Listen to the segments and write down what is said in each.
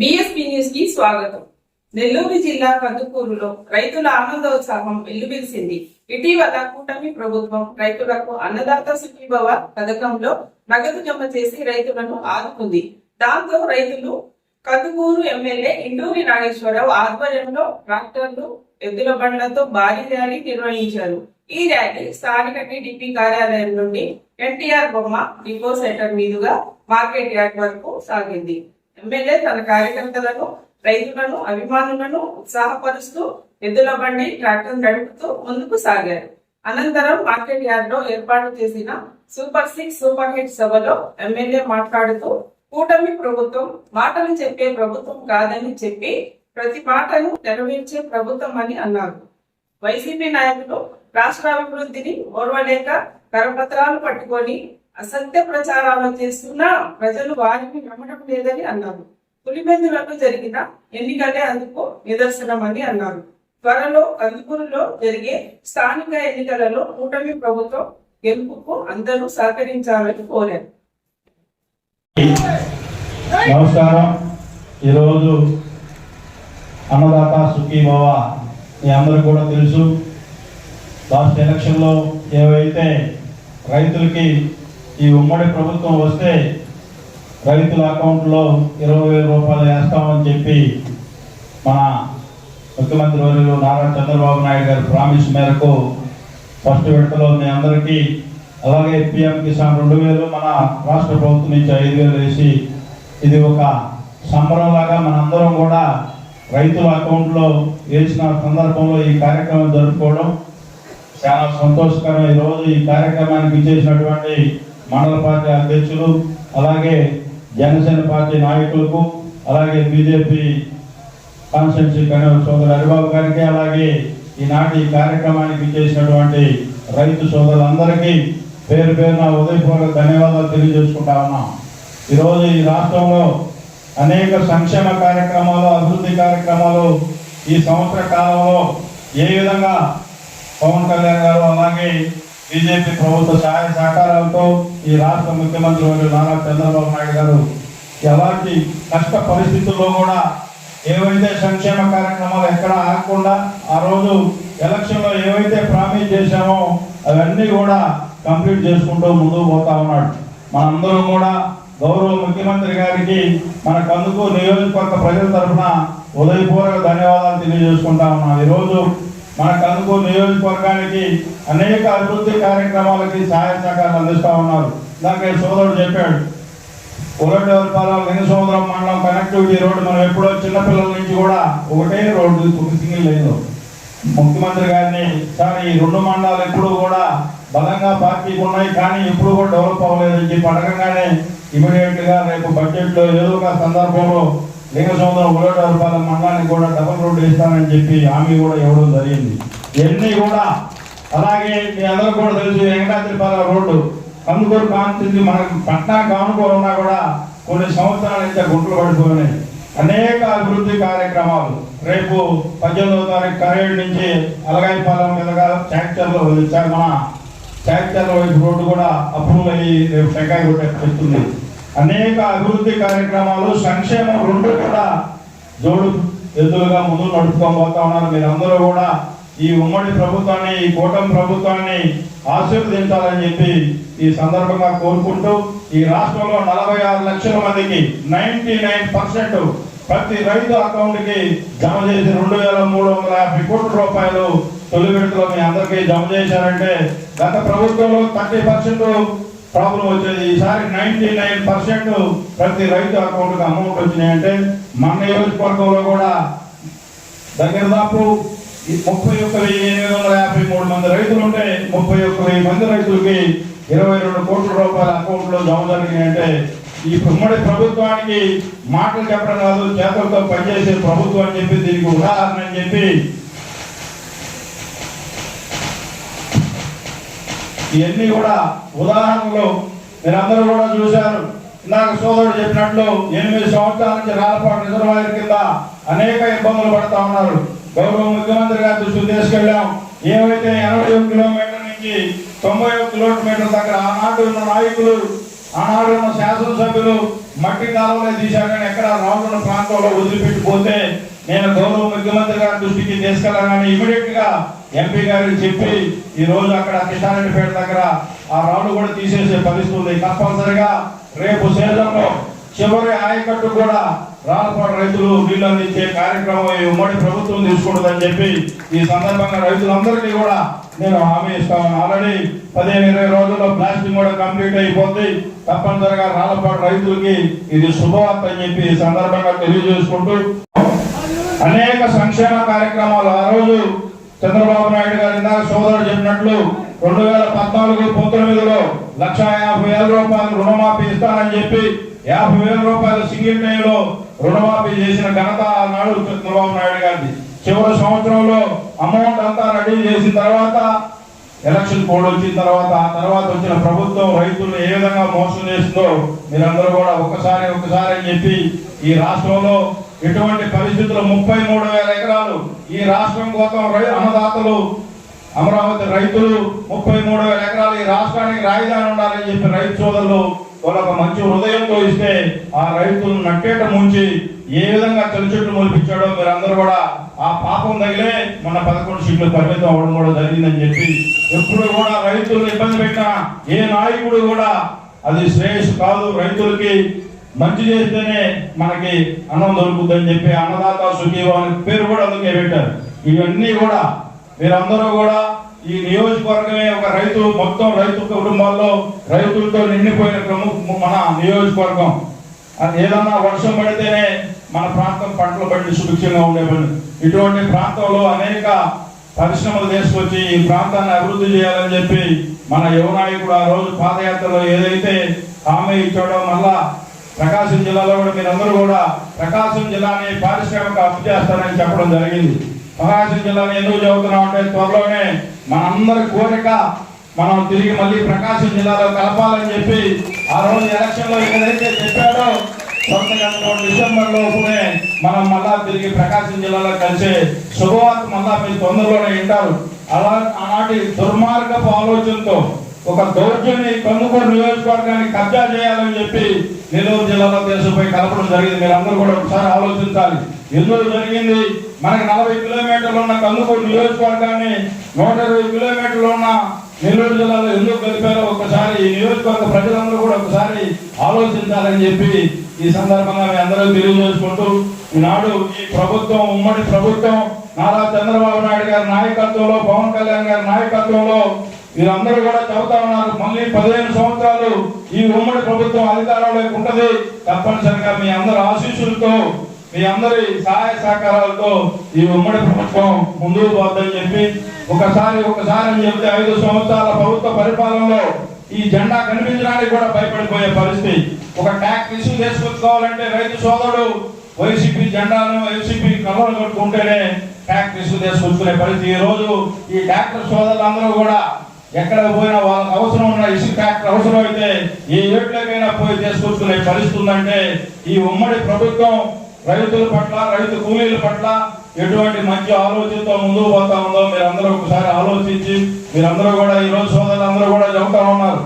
BSP న్యూస్కి స్వాగతం. నెల్లూరు జిల్లా కందుకూరులో రైతుల ఆనందోత్సాహం వెల్లుబిలిసింది. ఇటీవల కూటమి ప్రభుత్వం రైతులకు అన్నదాత సుఖీభవ పథకంలో నగదు జమ చేసి రైతులను ఆదుకుంది. దాంతో రైతులు కందుకూరు ఎమ్మెల్యే ఇండూరి నాగేశ్వరరావు ఆధ్వర్యంలో ట్రాక్టర్లు ఎద్దుల బండ్లతో భారీ ర్యాలీ నిర్వహించారు. ఈ ర్యాలీ స్థానిక టీడీపీ కార్యాలయం నుండి ఎన్టీఆర్ బొమ్మ డిపో సెంటర్ మీదుగా మార్కెట్ యార్డ్ వరకు సాగింది. ఎమ్మెల్యే తన కార్యకర్తలను రైతులను అభిమానులను ఉత్సాహపరుస్తూ ఎద్దుల బండి ట్రాక్టర్ నడుపుతూ ముందుకు సాగారు. అనంతరం మార్కెట్ యార్డ్లో ఏర్పాటు చేసిన సూపర్ సిక్స్ సూపర్ హిట్ సభలో ఎమ్మెల్యే మాట్లాడుతూ కూటమి ప్రభుత్వం మాటలు చెప్పే ప్రభుత్వం కాదని చెప్పి ప్రతి మాటను నెరవేర్చే ప్రభుత్వం అని అన్నారు. వైసీపీ నాయకులు రాష్ట్ర అభివృద్ధిని ఓర్వలేక కరపత్రాలు పట్టుకొని అసత్య ప్రచారాలు చేస్తున్నా ప్రజలు వారిని నమ్మడం లేదని అన్నారు. పులిమెందులకు జరిగిన ఎన్నికలే అందుకు నిదర్శనమని అన్నారు. త్వరలో కందుకూరులో జరిగే స్థానిక ఎన్నికలలో కూటమి ప్రభుత్వం గెలుపుకు అందరూ సహకరించాలని కోరారు. నమస్కారం. ఈరోజు అన్నదాత సుఖీభవ మీ అందరికి కూడా తెలుసు. లాస్ట్ ఎలక్షన్లో ఏవైతే రైతులకి ఈ ఉమ్మడి ప్రభుత్వం వస్తే రైతుల అకౌంట్లో ఇరవై వేల రూపాయలు వేస్తామని చెప్పి మన ముఖ్యమంత్రి వర్యులు నారా చంద్రబాబు నాయుడు గారి ప్రామిస్ మేరకు ఫస్ట్ విడతలో మీ అందరికీ అలాగే పిఎం కిసాన్ రెండు వేలు మన రాష్ట్ర ప్రభుత్వం నుంచి ఐదు వేలు వేసి ఇది ఒక సంబరంలాగా మనందరం కూడా రైతుల అకౌంట్లో వేసిన సందర్భంలో ఈ కార్యక్రమం జరుపుకోవడం చాలా సంతోషకరం ఈరోజు రోజు. ఈ కార్యక్రమానికి ఇచ్చేసినటువంటి మండల పార్టీ అధ్యక్షులు అలాగే జనసేన పార్టీ నాయకులకు అలాగే బీజేపీ కాన్స్టెన్సీ కన్వీనర్ సోదరు హరిబాబు గారికి అలాగే ఈనాటి కార్యక్రమానికి చేసినటువంటి రైతు సోదరులందరికీ పేరు పేరున ఉదయపూర్వక ధన్యవాదాలు తెలియజేసుకుంటా ఉన్నాం. ఈరోజు ఈ రాష్ట్రంలో అనేక సంక్షేమ కార్యక్రమాలు అభివృద్ధి కార్యక్రమాలు ఈ సంవత్సర కాలంలో ఏ విధంగా పవన్ కళ్యాణ్ గారు అలాగే బీజేపీ ప్రభుత్వ సహాయ సహకారాలతో ఈ రాష్ట్ర ముఖ్యమంత్రి వర్యులు నారా చంద్రబాబు నాయుడు గారు ఎలాంటి కష్ట పరిస్థితుల్లో కూడా ఏవైతే సంక్షేమ కార్యక్రమాలు ఎక్కడ ఆగకుండా ఆ రోజు ఎలక్షన్లో ఏవైతే ప్రామిస్ చేశామో అవన్నీ కూడా కంప్లీట్ చేసుకుంటూ ముందుకు పోతా ఉన్నాడు. మనందరం కూడా గౌరవ ముఖ్యమంత్రి గారికి మన కందుకు నియోజకవర్గ ప్రజల తరఫున ఉదయపూర్వక ధన్యవాదాలు తెలియజేసుకుంటా ఉన్నాం. ఈరోజు మన కందుకు నియోజకవర్గానికి అనేక అభివృద్ధి కార్యక్రమాలకి సహాయ సహకారాలు అందిస్తూ ఉన్నారు. దానికి సోదరుడు చెప్పాడు ఉలటపాలెం లింగసముద్రం మండలం కనెక్టివిటీ రోడ్డు మనం ఎప్పుడో చిన్నపిల్లల నుంచి కూడా ఒకటే రోడ్డు ఒక సింగిల్ ముఖ్యమంత్రి గారిని సార్ ఈ రెండు మండలాలు ఎప్పుడు కూడా బలంగా పార్టీకి ఉన్నాయి కానీ ఎప్పుడు కూడా డెవలప్ అవ్వలేదని చెప్పి అడగంగానే ఇమీడియట్గా రేపు బడ్జెట్లో ఏదో ఒక సందర్భంలో లింగసముద్రం ఉలటపాలెం మండలానికి కూడా డబల్ రోడ్డు ఇస్తానని చెప్పి హామీ కూడా ఇవ్వడం జరిగింది. ఇవన్నీ కూడా అలాగే మీ అందరూ కూడా తెలుసు వెంకటాద్రిపాలెం రోడ్డు. కందుకూరు కాన్స్టిట్యూన్సీ మనకు పట్నా కానుకో ఉన్నా కూడా కొన్ని సంవత్సరాల నుంచి గుంటలు పడిపోయినాయి. అనేక అభివృద్ధి కార్యక్రమాలు. రేపు పద్దెనిమిదవ తారీఖు కరేడు నుంచి అలగాయపాలెం మీదుగా ట్రాక్టర్లు వచ్చారు మన ట్రాక్టర్ల వైపు రోడ్డు కూడా అప్రూవల్ అయ్యి రేపు టెంకాయ కొట్టేస్తుంది అనేక అభివృద్ధి కార్యక్రమాలు సంక్షేమం రెండు కూడా జోడు ఎద్దులుగా ముందు నడుపుకొని పోతా ఉన్నారు. మీరందరూ కూడా ఈ ఉమ్మడి ప్రభుత్వాన్ని ఈ కూటమి ప్రభుత్వాన్ని ఆశీర్వదించాలని చెప్పి ఈ సందర్భంగా కోరుకుంటూ ఈ రాష్ట్రంలో నలభై ఆరు లక్షల మందికి నైన్టీ నైన్ పర్సెంట్ ప్రతి రైతు అకౌంట్కి జమ చేసి రెండు వేల మూడు వందల యాభై కోట్ల రూపాయలు తొలి విడతలో మీ అందరికీ జమ చేశారంటే గత ప్రభుత్వంలో థర్టీ పర్సెంట్ ప్రాబ్లం వచ్చేది ఈసారి నైన్టీ నైన్ పర్సెంట్ ప్రతి రైతు అకౌంట్ అమౌంట్ వచ్చినాయంటే మన నియోజకవర్గంలో కూడా దగ్గర దాపు ఈ ముప్పై ఒక్క వెయ్యి ఎనిమిది వందల యాభై మూడు మంది రైతులు ఉంటే ముప్పై ఒక్క వెయ్యి మంది రైతులకి ఇరవై రెండు కోట్ల రూపాయల అకౌంట్లో జమ జరిగినాయంటే ఈ ఉమ్మడి ప్రభుత్వానికి మాటలు చెప్పడం కాదు చేతులతో పనిచేసే ప్రభుత్వం అని చెప్పి దీనికి ఉదాహరణ అని చెప్పి ఇవన్నీ కూడా ఉదాహరణలు మీరందరూ కూడా చూశారు. ఇందాక సోదరుడు చెప్పినట్లు ఎనిమిది సంవత్సరాల నుంచి రాలపాటు రిజర్వాయర్ కింద అనేక ఇబ్బందులు పడతా ఉన్నారు. గౌరవ ముఖ్యమంత్రి గారి దృష్టికి తీసుకెళ్ళాం. ఏవైతే ఎనభై ఒక కిలోమీటర్ నుంచి తొంభై ఒక కిలోమీటర్ దగ్గర ఆనాటి ఉన్న నాయకులు ఆనాడు ఉన్న శాసనసభ్యులు మట్టి కాలంలో తీశారు. కానీ ఎక్కడ రానున్న ప్రాంతంలో వదిలిపెట్టిపోతే నేను గౌరవ ముఖ్యమంత్రి గారి దృష్టికి తీసుకెళ్ళాలని ఇమీడియట్గా ఎంపీ గారికి చెప్పి ఈ రోజు అక్కడ కిషారెడ్డిపేట దగ్గర ఆ రాళ్ళు కూడా తీసేసే పరిస్థితుంది తప్పనిసరిగా రేపు సీజన్లో చివరి ఆయకట్టు కూడా రాలపాడు రైతులు నీళ్ళు అందించే కార్యక్రమం ఈ ఉమ్మడి ప్రభుత్వం తీసుకుంటుందని చెప్పి ఈ సందర్భంగా రైతులందరికీ కూడా నేను హామీ ఇస్తాను. ఆల్రెడీ పదిహేను ఇరవై రోజుల్లో బ్లాస్టింగ్ కూడా కంప్లీట్ అయిపోతుంది తప్పనిసరిగా రాలపాడు రైతులకి ఇది శుభవార్త అని చెప్పి ఈ సందర్భంగా తెలియజేసుకుంటూ అనేక సంక్షేమ కార్యక్రమాలు ఆ రోజు చంద్రబాబు నాయుడు గారు ఇందాక సోదరుడు చెప్పినట్లు రెండు వేల పద్నాలుగు పంతొమ్మిదిలో లక్ష యాభై వేల రూపాయలు రుణమాఫీ ఇస్తానని చెప్పి యాభై వేల రూపాయలు సింగిల్ టైంలో రుణమాఫీ చేసిన ఘనత ఆనాడు చంద్రబాబు నాయుడు గారిది. చివరి సంవత్సరంలో అమౌంట్ అంతా రెడీ చేసిన తర్వాత ఎలక్షన్ కోడ్ వచ్చిన తర్వాత ఆ తర్వాత వచ్చిన ప్రభుత్వం రైతులను ఏ విధంగా మోసం చేస్తుందో మీరందరూ కూడా ఒకసారి ఒకసారి అని చెప్పి ఈ రాష్ట్రంలో ఎటువంటి పరిస్థితులు ముప్పై మూడు వేల ఎకరాలు ఈ రాష్ట్రం కోసం అన్నదాతలు అమరావతి రైతులు ముప్పై మూడు వేల ఎకరాలు ఈ రాష్ట్రానికి రాజధాని ఉండాలని చెప్పి రైతు సోదరులు వాళ్ళొక మంచి హృదయంతో ఇస్తే ఆ రైతులను నట్టేట ముంచి ఏ విధంగా చెట్టు మొలిపించాడో మీరందరూ కూడా ఆ పాపం తగిలే మన పదకొండు సీట్లు పరిమితం అవ్వడం కూడా జరిగిందని చెప్పి ఎప్పుడు కూడా రైతులను ఇబ్బంది పెట్టిన ఏ నాయకుడు కూడా అది శ్రేయస్సు కాదు. రైతులకి మంచి చేస్తేనే మనకి అన్నం దొరుకుతుందని చెప్పి అన్నదాత సుఖీవ అనే పేరు కూడా అందుకే పెట్టారు. ఇవన్నీ కూడా మీరందరూ కూడా ఈ నియోజకవర్గమే ఒక రైతు మొత్తం రైతు కుటుంబాల్లో రైతులతో నిండిపోయిన మన నియోజకవర్గం. అది ఏదన్నా వర్షం పడితేనే మన ప్రాంతం పంటలు పడి సుభిక్షంగా ఉండేవాళ్ళు. ఇటువంటి ప్రాంతంలో అనేక పరిశ్రమలు తీసుకొచ్చి ఈ ప్రాంతాన్ని అభివృద్ధి చేయాలని చెప్పి మన యువనాయకుడు ఆ రోజు పాదయాత్రలో ఏదైతే హామీ ఇచ్చాడో మళ్ళా ప్రకాశం జిల్లాలో కూడా మీరందరూ కూడా ప్రకాశం జిల్లాని పారిశ్రామిక అభివృద్ధి చేస్తారని చెప్పడం జరిగింది. ప్రకాశం జిల్లాలో ఎందుకు చదువుతున్నాం అంటే త్వరలోనే మనందరి కోరిక మనం తిరిగి మళ్ళీ ప్రకాశం జిల్లాలో కలపాలని చెప్పి ఆ రోజు ఎలక్షన్లో ఏదైతే చెప్పాడో డిసెంబర్ లోపునే మనం మళ్ళా తిరిగి ప్రకాశం జిల్లాలో కలిసే శుభవార్త మళ్ళా మీరు తొందరలోనే వింటారు. అలా ఆనాటి దుర్మార్గపు ఆలోచనతో ఒక దౌర్జన్య కందుకూరు నియోజకవర్గాన్ని కబ్జా చేయాలని చెప్పి నెల్లూరు జిల్లాలో దేశంపై కలపడం జరిగింది. మీరు అందరూ కూడా ఒకసారి ఆలోచించాలి. ఎందుకు జరిగింది? మనకి నలభై కిలోమీటర్లు ఉన్న కందుకూరు నియోజకవర్గాన్ని నూట ఇరవై కిలోమీటర్లు ఉన్న నెల్లూరు జిల్లాలో ఎందుకు కలిపారో ఒకసారి ఈ నియోజకవర్గ ప్రజలందరూ కూడా ఒకసారి ఆలోచించాలని చెప్పి ఈ సందర్భంగా మీ అందరూ తెలియజేసుకుంటూ ఈనాడు ఈ ప్రభుత్వం ఉమ్మడి ప్రభుత్వం నారా చంద్రబాబు నాయుడు గారి నాయకత్వంలో పవన్ కళ్యాణ్ గారి నాయకత్వంలో వీరందరూ కూడా చెబుతా ఉన్నారు. మళ్ళీ పదిహేను సంవత్సరాలు ఈ ఉమ్మడి ప్రభుత్వం అధికారంలోకి ఉంటది. తప్పనిసరిగా మీ అందరి ఆశీస్సులతో మీ అందరి సహాయ సహకారాలతో ఈ ఉమ్మడి ప్రభుత్వం ముందుకు పోద్దని చెప్పి ఒకసారి ఒకసారి అని చెప్తే ఐదు సంవత్సరాల ప్రభుత్వ పరిపాలనలో ఈ జెండా కనిపించడానికి కూడా భయపడిపోయే పరిస్థితి. ఒక ట్యాక్స్ ఇష్యూ తీసుకొచ్చుకోవాలంటే రైతు సోదరుడు వైసీపీ జెండాను వైసీపీ కలవలు కట్టుకుంటేనే ట్యాక్స్ ఇష్యూ తీసుకొచ్చుకునే పరిస్థితి. ఈ రోజు ఈ ట్రాక్టర్ సోదరులందరూ కూడా ఎక్కడ పోయినా వాళ్ళకి అవసరం ఉన్న ఇసుక ట్యాక్టర్ అవసరం అయితే ఏ ఏట్లకైనా పోయి తీసుకొచ్చుకునే పరిస్థితి ఉందంటే ఈ ఉమ్మడి ప్రభుత్వం రైతుల పట్ల రైతు కూలీల పట్ల ఎటువంటి మంచి ఆలోచనతో ముందుకు పోతా ఉందో మీరందరూ ఒకసారి ఆలోచించి మీరందరూ కూడా ఈ రోజు సోదరులందరూ కూడా చెబుతా ఉన్నారు.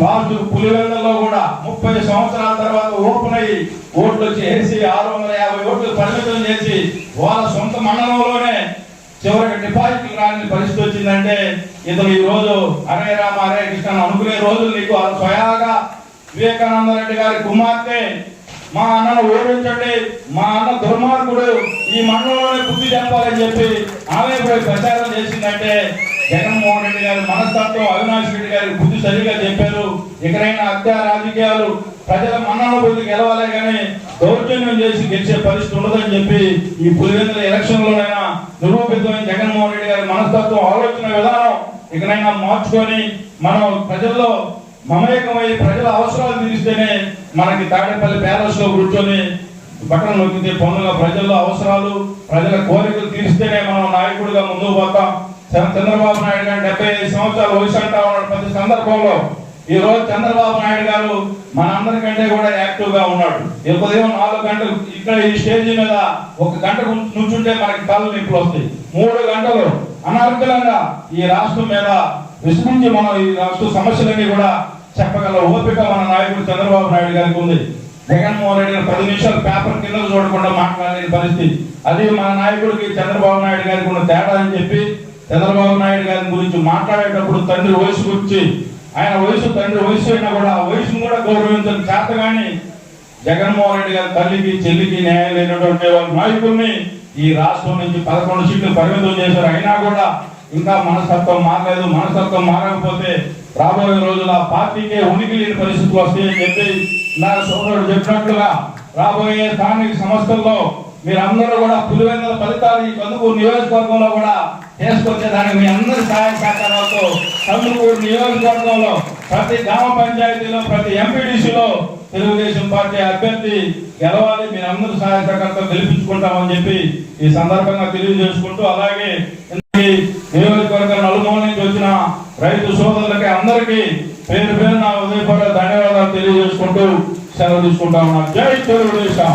లాస్ట్ పులివెందల్లో కూడా ముప్పై సంవత్సరాల తర్వాత ఓపెన్ అయ్యి ఓట్లు వచ్చి వేసి ఆరు వందల యాభై ఓట్లు పరిమితం చేసి వాళ్ళ సొంత మండలంలోనే చివరికి డిపాజిట్ రాని పరిస్థితి వచ్చిందంటే ఇతను ఈ రోజు అరే రామ అరే కృష్ణ అనుకునే రోజులు నీకు. స్వయాగా వివేకానంద రెడ్డి గారి కుమార్తె మా అన్నను ఓడించండి. మా అన్న దుర్మార్గుడు. ఈ మండలంలోనే బుద్ధి చెప్పాలని చెప్పి ఆమె ఇప్పుడు ప్రచారం చేసిందంటే జగన్మోహన్ రెడ్డి గారి మనస్తత్వం అవినాష్ రెడ్డి గారి బుద్ధి సరిగా చెప్పారు. ఎక్కడైనా హత్య రాజకీయాలు ప్రజల మన్నన బుద్ధి గెలవాలి కానీ దౌర్జన్యం చేసి గెలిచే పరిస్థితి ఉండదని చెప్పి ఈ పులివెందుల ఎలక్షన్ లోనైనా నిరూపితమైన జగన్మోహన్ రెడ్డి గారి మనస్తత్వం ఆలోచన విధానం ఇకనైనా మార్చుకొని మనం ప్రజల్లో మమేకమై ప్రజల అవసరాలు తీరిస్తేనే మనకి తాడేపల్లి ప్యాలెస్లో కూర్చొని బట్టలు నొక్కితే పనుల ప్రజల అవసరాలు ప్రజల కోరికలు తీరిస్తేనే మనం నాయకుడిగా ముందుకు పోతాం. చంద్రబాబు నాయుడు గారు డెబ్బై ఐదు సంవత్సరాలు వయసు అంటా ఉన్నాడు ప్రతి సందర్భంలో. ఈ రోజు చంద్రబాబు నాయుడు గారు మనందరికంటే కూడా యాక్టివ్గా ఉన్నాడు. ఈ ఉదయం నాలుగు గంటలు ఇక్కడ ఈ స్టేజ్ మీద ఒక గంట నుంచుంటే మనకి కళ్ళు నిప్పులు వస్తాయి. మూడు గంటలు అనర్గళంగా ఈ రాష్ట్రం మీద విస్మరించి మనం ఈ రాష్ట్ర సమస్యలన్నీ కూడా చెప్పగల ఓపిక మన నాయకుడు చంద్రబాబు నాయుడు గారికి ఉంది. జగన్మోహన్ రెడ్డి గారు పది నిమిషాలు పేపర్ కింద చూడకుండా మాట్లాడలేని పరిస్థితి. అది మన నాయకుడికి చంద్రబాబు నాయుడు గారికి ఉన్న తేడా అని చెప్పి చంద్రబాబు నాయుడు గారి గురించి మాట్లాడేటప్పుడు తండ్రి వయసు గురించి ఆయన వయసు తండ్రి వయసు అయినా కూడా ఆ వయసును కూడా గౌరవించడం చేత కానీ జగన్మోహన్ రెడ్డి గారి తల్లికి చెల్లికి న్యాయం లేనటువంటి వాళ్ళ నాయకుల్ని ఈ రాష్ట్రం నుంచి పదకొండు సీట్లు పరిమితం చేశారు. అయినా కూడా ఇంకా మనస్తత్వం మారలేదు మనస్తత్వం మారకపోతే రాబోయే రోజుల పార్టీకే ఉనికి లేని పరిస్థితులు వస్తాయని చెప్పి నా సోదరుడు చెప్పినట్లుగా రాబోయే స్థానిక సంస్థల్లో మీరందరూ కూడా పులివెందుల ఫలితాలు ఈ కందుకూరు నియోజకవర్గంలో కూడా చేసుకొచ్చేదానికి మీ అందరి సహాయ సహకారాలతో కందుకూరు నియోజకవర్గంలో ప్రతి గ్రామ పంచాయతీలో ప్రతి ఎంపీడీసీలో తెలుగుదేశం పార్టీ అభ్యర్థి గెలవాలి మీరు సహాయ సహకారంతో గెలిపించుకుంటామని చెప్పి ఈ సందర్భంగా తెలియజేసుకుంటూ అలాగే ఈ నియోజకవర్గ నలుమూల నుంచి వచ్చిన రైతు సోదరులకి అందరికీ పేరు పేరు నా ఉదయపూర్వక ధన్యవాదాలు తెలియజేసుకుంటూ సెలవు తీసుకుంటా ఉన్నాను జై తెలుగుదేశం.